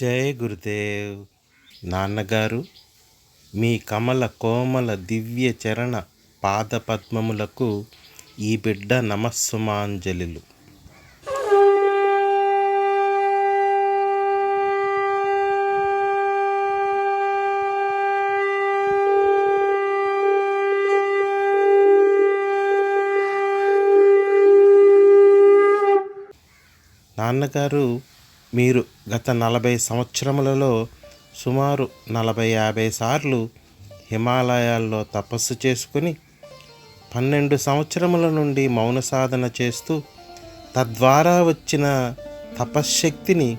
జయ గురుదేవ్. నాన్నగారు మీ కమల కోమల దివ్య చరణ పాదపద్మములకు ఈ బిడ్డ నమస్సుమాంజలిలు. నాన్నగారు మీరు గత నలభై సంవత్సరములలో సుమారు నలభై యాభై సార్లు హిమాలయాల్లో తపస్సు చేసుకుని పన్నెండు సంవత్సరముల నుండి మౌన సాధన చేస్తూ తద్వారా వచ్చిన తపశ్శక్తిని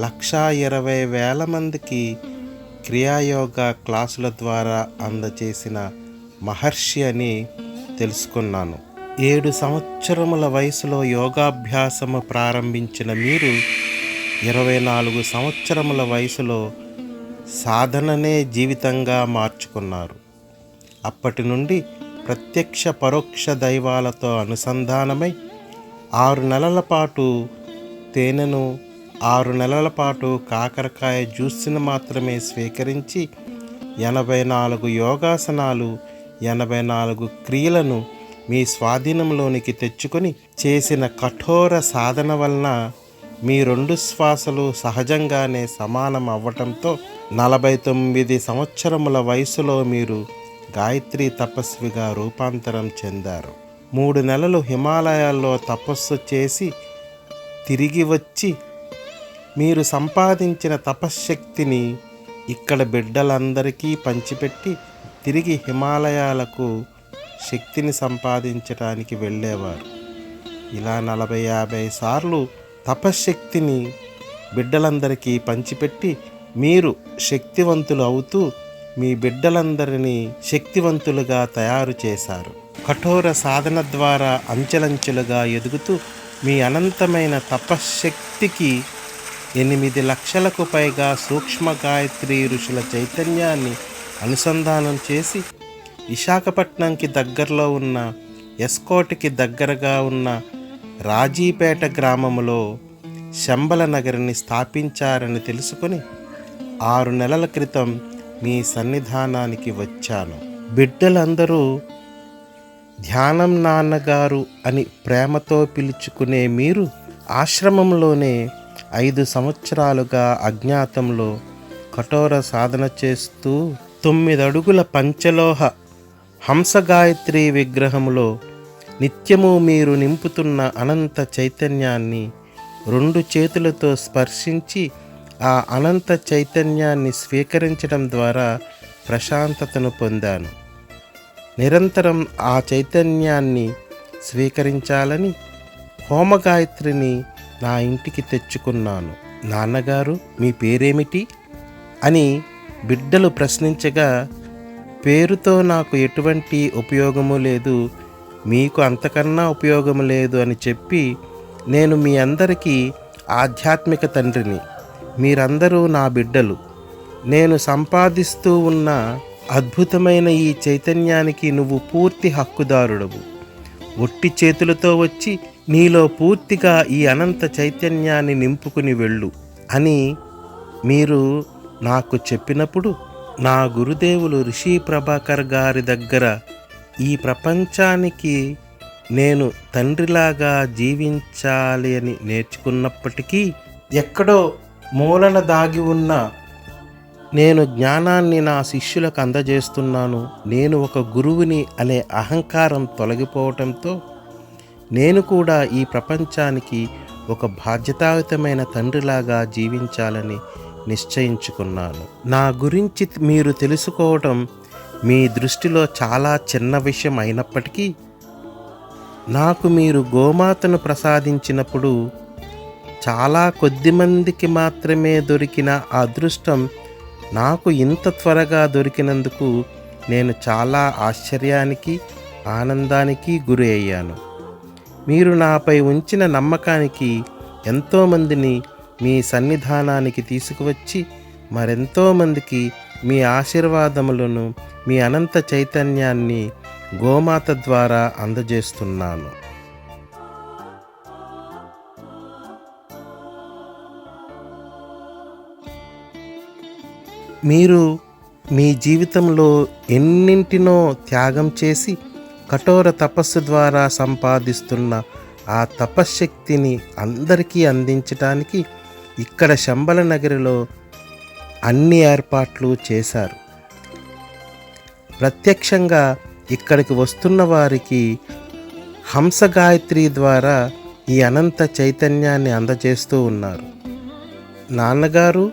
లక్షా ఇరవై వేల మందికి క్రియాయోగ క్లాసుల ద్వారా అందజేసిన మహర్షి అని తెలుసుకున్నాను. ఏడు సంవత్సరముల వయసులో యోగాభ్యాసము ప్రారంభించిన మీరు ఇరవై నాలుగు సంవత్సరముల వయసులో సాధననే జీవితంగా మార్చుకున్నారు. అప్పటి నుండి ప్రత్యక్ష పరోక్ష దైవాలతో అనుసంధానమై ఆరు నెలల పాటు తేనెను ఆరు నెలల పాటు కాకరకాయ జ్యూస్ని మాత్రమే స్వీకరించి ఎనభై నాలుగు యోగాసనాలు ఎనభై నాలుగు క్రియలను మీ స్వాధీనంలోనికి తెచ్చుకొని చేసిన కఠోర సాధన వలన మీ రెండు శ్వాసలు సహజంగానే సమానం అవ్వటంతో నలభై తొమ్మిది సంవత్సరముల వయసులో మీరు గాయత్రి తపస్విగా రూపాంతరం చెందారు. మూడు నెలలు హిమాలయాల్లో తపస్సు చేసి తిరిగి వచ్చి మీరు సంపాదించిన తపశ్శక్తిని ఇక్కడ బిడ్డలందరికీ పంచిపెట్టి తిరిగి హిమాలయాలకు శక్తిని సంపాదించడానికి వెళ్ళేవారు. ఇలా నలభై యాభై సార్లు తపశ్శక్తిని బిడ్డలందరికీ పంచిపెట్టి మీరు శక్తివంతులు అవుతూ మీ బిడ్డలందరినీ శక్తివంతులుగా తయారు చేశారు. కఠోర సాధన ద్వారా అంచెలంచెలుగా ఎదుగుతూ మీ అనంతమైన తపశ్శక్తికి ఎనిమిది లక్షలకు పైగా సూక్ష్మ గాయత్రి ఋషుల చైతన్యాన్ని అనుసంధానం చేసి విశాఖపట్నంకి దగ్గరలో ఉన్న ఎస్కోట్కి దగ్గరగా ఉన్న రాజీపేట గ్రామంలో శంబల నగరిని స్థాపించారని తెలుసుకుని ఆరు నెలల క్రితం మీ సన్నిధానానికి వచ్చాను. బిడ్డలందరూ ధ్యానం నాన్నగారు అని ప్రేమతో పిలుచుకునే మీరు ఆశ్రమంలోనే ఐదు సంవత్సరాలుగా అజ్ఞాతంలో కఠోర సాధన చేస్తూ తొమ్మిది అడుగుల పంచలోహ హంసగాయత్రి విగ్రహంలో నిత్యము మీరు నింపుతున్న అనంత చైతన్యాన్ని రెండు చేతులతో స్పర్శించి ఆ అనంత చైతన్యాన్ని స్వీకరించడం ద్వారా ప్రశాంతతను పొందాను. నిరంతరం ఆ చైతన్యాన్ని స్వీకరించాలని హోమగాయత్రిని నా ఇంటికి తెచ్చుకున్నాను. నాన్నగారు మీ పేరేమిటి? అని బిడ్డలు ప్రశ్నించగా పేరుతో నాకు ఎటువంటి ఉపయోగము లేదు. మీకు అంతకన్నా ఉపయోగం లేదు అని చెప్పి నేను మీ అందరికీ ఆధ్యాత్మిక తండ్రిని మీరందరూ నా బిడ్డలు. నేను సంపాదిస్తూ ఉన్న అద్భుతమైన ఈ చైతన్యానికి నువ్వు పూర్తి హక్కుదారుడవు. ఒట్టి చేతులతో వచ్చి నీలో పూర్తిగా ఈ అనంత చైతన్యాన్ని నింపుకుని వెళ్ళు అని మీరు నాకు చెప్పినప్పుడు నా గురుదేవులు ఋషి ప్రభాకర్ గారి దగ్గర ఈ ప్రపంచానికి నేను తండ్రిలాగా జీవించాలి అని నేర్చుకున్నప్పటికీ ఎక్కడో మూలన దాగి ఉన్న నేను జ్ఞానాన్ని నా శిష్యులకు అందజేస్తున్నాను. నేను ఒక గురువుని అనే అహంకారం తొలగిపోవటంతో నేను కూడా ఈ ప్రపంచానికి ఒక బాధ్యతాయుతమైన తండ్రిలాగా జీవించాలని నిశ్చయించుకున్నాను. నా గురించి మీరు తెలుసుకోవటం మీ దృష్టిలో చాలా చిన్న విషయం అయినప్పటికీ నాకు మీరు గోమాతను ప్రసాదించినప్పుడు చాలా కొద్ది మందికి మాత్రమే దొరికిన అదృష్టం నాకు ఇంత త్వరగా దొరికినందుకు నేను చాలా ఆశ్చర్యానికి ఆనందానికి గురి అయ్యాను. మీరు నాపై ఉంచిన నమ్మకానికి ఎంతోమందిని మీ సన్నిధానానికి తీసుకువచ్చి మరెంతోమందికి మీ ఆశీర్వాదములను మీ అనంత చైతన్యాన్ని గోమాత ద్వారా అందజేస్తున్నాను. మీరు మీ జీవితంలో ఎన్నింటినో త్యాగం చేసి కఠోర తపస్సు ద్వారా సంపాదిస్తున్న ఆ తపశ్శక్తిని అందరికీ అందించడానికి ఇక్కడ శంబల నగరిలో అన్ని ఏర్పాట్లు చేశారు. ప్రత్యక్షంగా ఇక్కడికి వస్తున్న వారికి హంస గాయత్రి ద్వారా ఈ అనంత చైతన్యాన్ని అందజేస్తూ ఉన్నారు. నాన్నగారు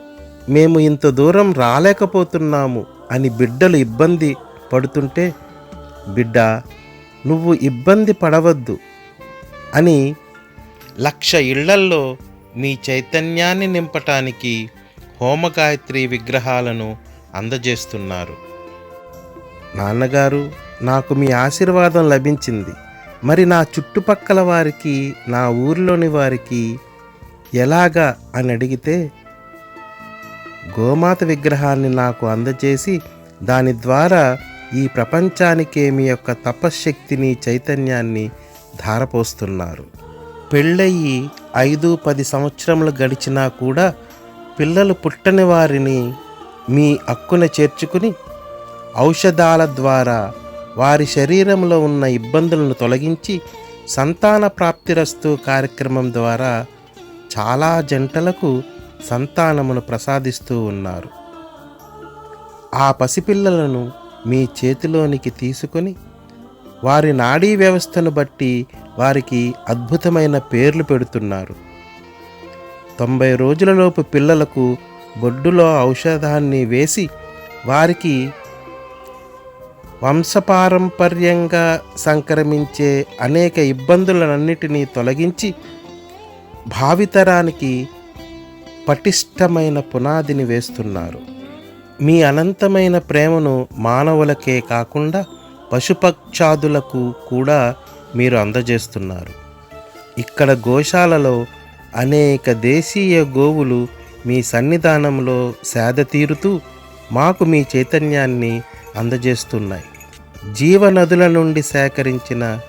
మేము ఇంత దూరం రాలేకపోతున్నాము అని బిడ్డలు ఇబ్బంది పడుతుంటే బిడ్డ నువ్వు ఇబ్బంది పడవద్దు అని లక్ష ఇళ్ళల్లో మీ చైతన్యాన్ని నింపటానికి హోమగాయత్రి విగ్రహాలను అందజేస్తున్నారు. నాన్నగారు నాకు మీ ఆశీర్వాదం లభించింది. మరి నా చుట్టుపక్కల వారికి నా ఊరిలోని వారికి ఎలాగా అని అడిగితే గోమాత విగ్రహాన్ని నాకు అందజేసి దాని ద్వారా ఈ ప్రపంచానికే మీ యొక్క తపశ్శక్తిని చైతన్యాన్ని ధారపోస్తున్నారు. పెళ్ళయి ఐదు పది సంవత్సరములు గడిచినా కూడా పిల్లలు పుట్టని వారిని మీ అక్కున చేర్చుకుని ఔషధాల ద్వారా వారి శరీరంలో ఉన్న ఇబ్బందులను తొలగించి సంతాన ప్రాప్తిరస్తు కార్యక్రమం ద్వారా చాలా జంటలకు సంతానమును ప్రసాదిస్తూ ఉన్నారు. ఆ పసిపిల్లలను మీ చేతిలోనికి తీసుకొని వారి నాడీ వ్యవస్థను బట్టి వారికి అద్భుతమైన పేర్లు పెడుతున్నారు. తొంభై రోజులలోపు పిల్లలకు బొడ్డులో ఔషధాన్ని వేసి వారికి వంశపారంపర్యంగా సంక్రమించే అనేక ఇబ్బందులన్నిటినీ తొలగించి భావితరానికి పటిష్టమైన పునాదిని వేస్తున్నారు. మీ అనంతమైన ప్రేమను మానవులకే కాకుండా పశుపక్షాదులకు కూడా మీరు అందజేస్తున్నారు. ఇక్కడ గోశాలలో అనేక దేశీయ గోవులు మీ సన్నిధానంలో సేద తీరుతూ మాకు మీ చైతన్యాన్ని అందజేస్తున్నాయి. జీవనదుల నుండి సేకరించిన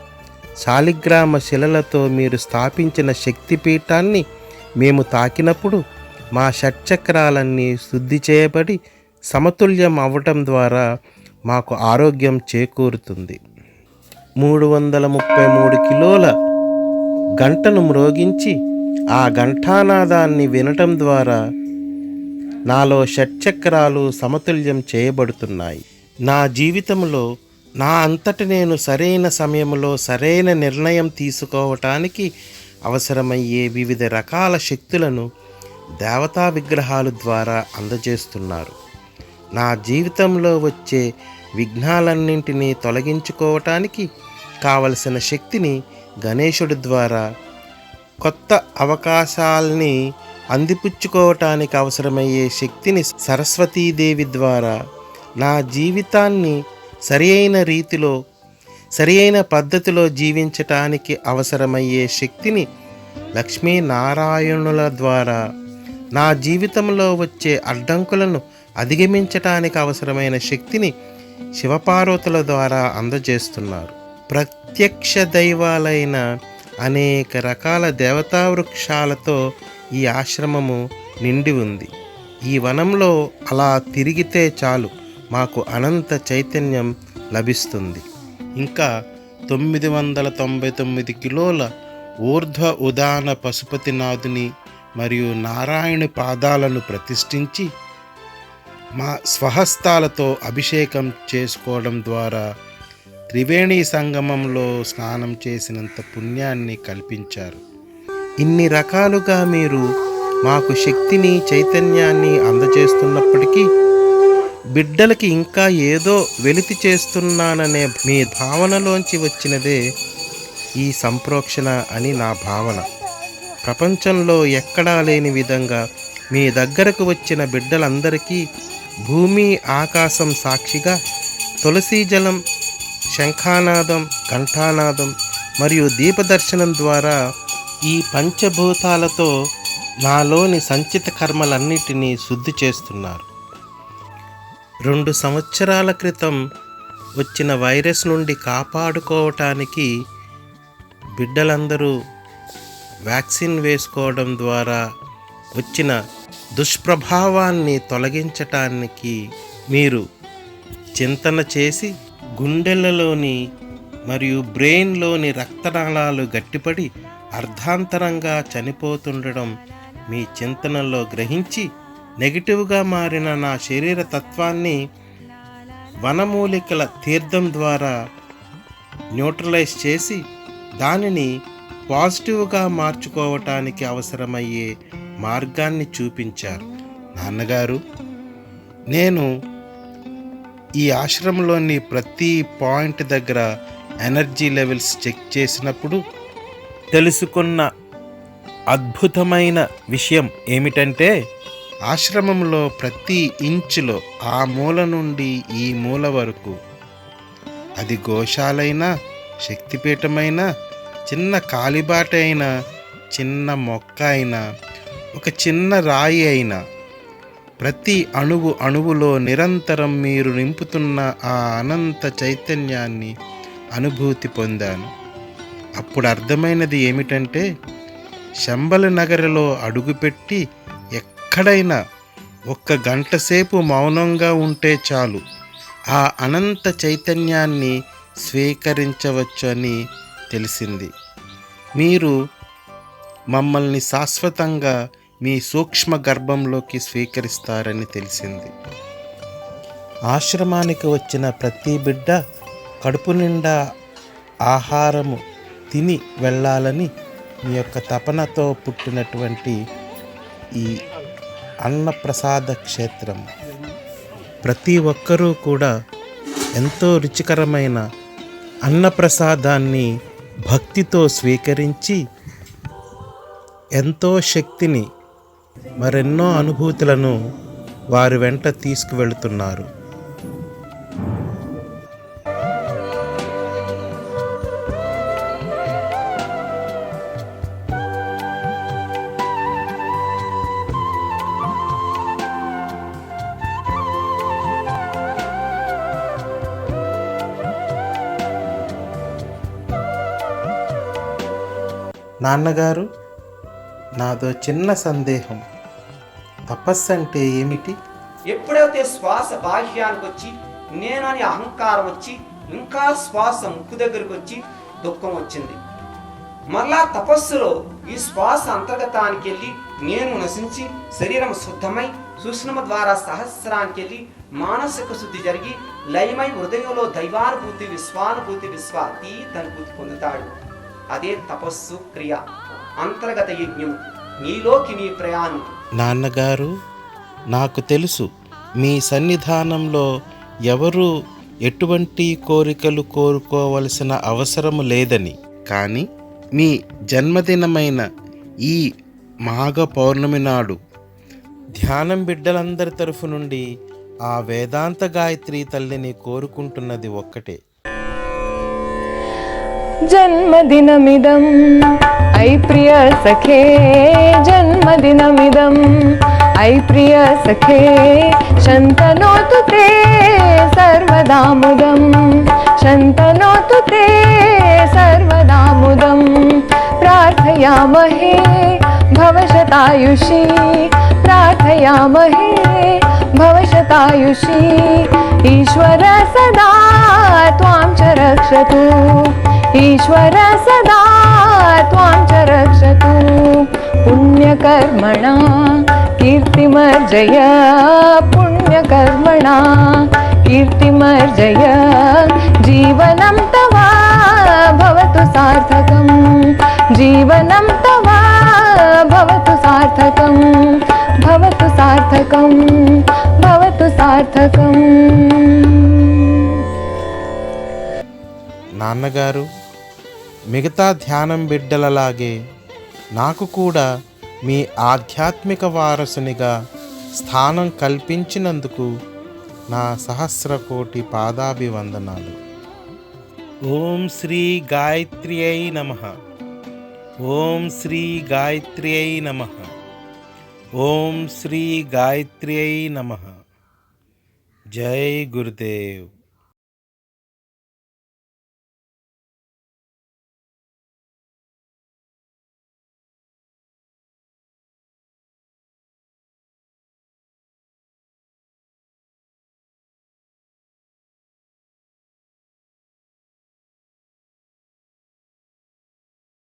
శాలిగ్రామ శిలలతో మీరు స్థాపించిన శక్తిపీఠాన్ని మేము తాకినప్పుడు మా షట్చక్రాలన్నీ శుద్ధి చేయబడి సమతుల్యం అవ్వటం ద్వారా మాకు ఆరోగ్యం చేకూరుతుంది. మూడు వందల ముప్పై మూడు కిలోల గంటను మ్రోగించి ఆ ఘంటానాదాన్ని వినటం ద్వారా నాలో షట్చక్రాలు సమతుల్యం చేయబడుతున్నాయి. నా జీవితంలో నా అంతట నేను సరైన సమయంలో సరైన నిర్ణయం తీసుకోవటానికి అవసరమయ్యే వివిధ రకాల శక్తులను దేవతా విగ్రహాలు ద్వారా అందజేస్తున్నారు. నా జీవితంలో వచ్చే విఘ్నాలన్నింటినీ తొలగించుకోవటానికి కావలసిన శక్తిని గణేశుడి ద్వారా కొత్త అవకాశాల్ని అందిపుచ్చుకోవటానికి అవసరమయ్యే శక్తిని సరస్వతీదేవి ద్వారా నా జీవితాన్ని సరి అయిన రీతిలో సరి అయిన పద్ధతిలో జీవించటానికి అవసరమయ్యే శక్తిని లక్ష్మీనారాయణుల ద్వారా నా జీవితంలో వచ్చే అడ్డంకులను అధిగమించటానికి అవసరమైన శక్తిని శివపార్వతుల ద్వారా అందజేస్తున్నారు. ప్రత్యక్ష దైవాలైన అనేక రకాల దేవతా వృక్షాలతో ఈ ఆశ్రమము నిండి ఉంది. ఈ వనంలో అలా తిరిగితే చాలు. మాకు అనంత చైతన్యం లభిస్తుంది. ఇంకా తొమ్మిది వందల తొంభై తొమ్మిది కిలోల ఊర్ధ్వ ఉదాన పశుపతినాథుని మరియు నారాయణ పాదాలను ప్రతిష్ఠించి మా స్వహస్తాలతో అభిషేకం చేసుకోవడం ద్వారా త్రివేణి సంగమంలో స్నానం చేసినంత పుణ్యాన్ని కల్పించారు. ఇన్ని రకాలుగా మీరు మాకు శక్తిని చైతన్యాన్ని అందజేస్తున్నప్పటికీ బిడ్డలకి ఇంకా ఏదో వెలితి చేస్తున్నాననే మీ భావనలోంచి వచ్చినదే ఈ సంప్రోక్షణ అని నా భావన. ప్రపంచంలో ఎక్కడా లేని విధంగా మీ దగ్గరకు వచ్చిన బిడ్డలందరికీ భూమి ఆకాశం సాక్షిగా తులసీ జలం శంఖానాదం ఘంటానాదం మరియు దీపదర్శనం ద్వారా ఈ పంచభూతాలతో నాలోని సంచిత కర్మలన్నిటినీ శుద్ధి చేస్తున్నారు. రెండు సంవత్సరాల క్రితం వచ్చిన వైరస్ నుండి కాపాడుకోవటానికి బిడ్డలందరూ వ్యాక్సిన్ వేసుకోవడం ద్వారా వచ్చిన దుష్ప్రభావాన్ని తొలగించటానికి మీరు చింతన చేసి గుండెలలోని మరియు బ్రెయిన్లోని రక్తనాళాలు గట్టిపడి అర్ధాంతరంగా చనిపోతుండడం మీ చింతనలో గ్రహించి నెగిటివ్గా మారిన నా శరీర తత్వాన్ని వనమూలికల తీర్థం ద్వారా న్యూట్రలైజ్ చేసి దానిని పాజిటివ్గా మార్చుకోవటానికి అవసరమయ్యే మార్గాన్ని చూపించారు. నాన్నగారు నేను ఈ ఆశ్రమంలోని ప్రతి పాయింట్ దగ్గర ఎనర్జీ లెవెల్స్ చెక్ చేసినప్పుడు తెలుసుకున్న అద్భుతమైన విషయం ఏమిటంటే ఆశ్రమంలో ప్రతి ఇంచులో ఆ మూల నుండి ఈ మూల వరకు. అది గోశాలైనా శక్తిపీఠమైనా చిన్న కాలిబాట అయినా చిన్న మొక్క అయినా ఒక చిన్న రాయి అయినా ప్రతి అణువు అణువులో నిరంతరం మీరు నింపుతున్న ఆ అనంత చైతన్యాన్ని అనుభూతి పొందాను. అప్పుడు అర్థమైనది ఏమిటంటే శంబల నగరలో అడుగుపెట్టి ఎక్కడైనా ఒక్క గంట సేపు మౌనంగా ఉంటే చాలు. ఆ అనంత చైతన్యాన్ని స్వీకరించవచ్చు అని తెలిసింది. మీరు మమ్మల్ని శాశ్వతంగా మీ సూక్ష్మ గర్భంలోకి స్వీకరిస్తారని తెలిసింది. ఆశ్రమానికి వచ్చిన ప్రతి బిడ్డ కడుపు నిండా ఆహారము తిని వెళ్ళాలని మీ యొక్క తపనతో పుట్టినటువంటి ఈ అన్నప్రసాద క్షేత్రం ప్రతి ఒక్కరూ కూడా ఎంతో రుచికరమైన అన్నప్రసాదాన్ని భక్తితో స్వీకరించి ఎంతో శక్తిని మరెన్నో అనుభూతులను వారి వెంట తీసుకువెళుతున్నారు. నాన్నగారు నాదో చిన్న సందేహం. తపస్సు అంటే ఏమిటి? ఎప్పుడైతే శ్వాస బాహ్యానికి వచ్చి నేనని అహంకారం వచ్చి ఇంకా శ్వాస ముక్కు దగ్గరికి వచ్చి దుఃఖం వచ్చింది. మరలా తపస్సులో ఈ శ్వాస అంతర్గతానికి వెళ్ళి నేను నశించి శరీరం శుద్ధమై సూక్ష్మ ద్వారా సహస్రానికి వెళ్ళి మానసిక శుద్ధి జరిగి లయమై హృదయంలో దైవానుభూతి విశ్వానుభూతి విశ్వాతీత అనుభూతి పొందుతాడు అదే తపస్సు క్రియ. అంతర్గత యజ్ఞం. నీలోకి నీ ప్రయాణం. నాన్నగారు నాకు తెలుసు మీ సన్నిధానంలో ఎవరు ఎటువంటి కోరికలు కోరుకోవలసిన అవసరము లేదని. కానీ మీ జన్మదినమైన ఈ మాఘ పౌర్ణమి నాడు ధ్యానం బిడ్డలందరి తరఫు నుండి ఆ వేదాంత గాయత్రి తల్లిని కోరుకుంటున్నది ఒక్కటే. जन्मदिनमिदम् ऐ प्रिय सखे जन्मदिनमिदम् ऐ प्रिय सखे शन्तनोतु ते सर्वदा मुदं शन्तनोतु ते सर्वदा मुदं प्रार्थयामहे भवशतायुषी प्रार्थयामहे भवशतायुषी ईश्वर सदा त्वां च रक्षतु। ईश्वर सदा त्वां च रक्षतु। पुण्यकर्मणा कीर्तिमर्जय पुण्यकर्मणा कीर्तिमर्जय जीवनं तव भवतु सार्थकं जीवनं तव भवतु सार्थकं भवतु सार्थकं సార్థకం. నాన్నగారు మిగతా ధ్యానం బిడ్డలలాగే నాకు కూడా మీ ఆధ్యాత్మిక వారసునిగా స్థానం కల్పించినందుకు నా సహస్ర కోటి పాదాభివందనాలు. ఓం శ్రీ గాయత్రియై నమ. ఓం శ్రీ గాయత్రియై నమ. ఓం శ్రీ గాయత్రియై నమ. జై గురుదేవ్